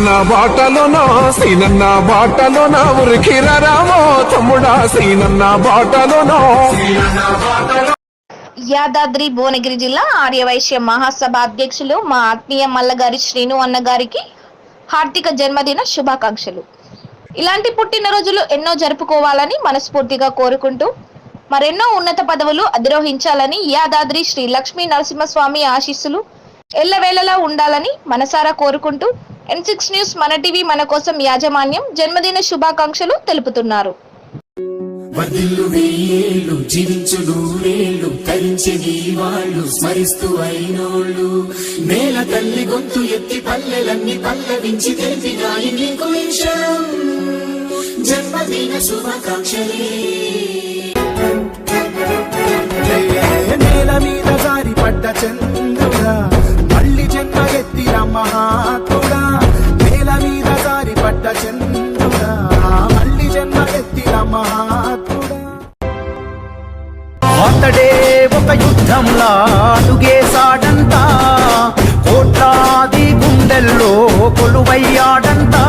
బాటలోనో సీనన్న బాటలోన ఉరికిరామో తమ్ముడా సీనన్న బాటలోనో యాదాద్రి భువనగిరి జిల్లా ఆర్యవైశ్య మహాసభ అధ్యక్షులు మా ఆత్మీయ మల్లగారి శ్రీను అన్న గారికి హార్దిక జన్మదిన శుభాకాంక్షలు. ఇలాంటి పుట్టినరోజులు ఎన్నో జరుపుకోవాలని మనస్ఫూర్తిగా కోరుకుంటూ మరెన్నో ఉన్నత పదవులు అధిరోహించాలని యాదాద్రి శ్రీ లక్ష్మీ నరసింహస్వామి ఆశీస్సులు ఎల్లవేళలా ఉండాలని మనసారా కోరుకుంటూ ఎన్ సిక్స్ న్యూస్ మన టీవీ మన కోసం యాజమాన్యం. జన్మదిన శుభాకాంక్షలు తెలుపుతున్నారు. వర్ధిల్లు వెయ్యేళ్ళు జీవించు నూరేళ్ళు తరించెది వాళ్ళు స్మరిస్తూ అయినోళ్ళు. నేల తల్లి గొంతు ఎత్తి పల్లెలన్నీ పల్లవించి తెలిపినాయి నీకు విషయం. జన్మదిన శుభాకాంక్షలే. అతడే ఒక యుద్ధంలా అడుగేశాడంతా కోట్లాది గుండెల్లో కొలువయ్యాడంతా.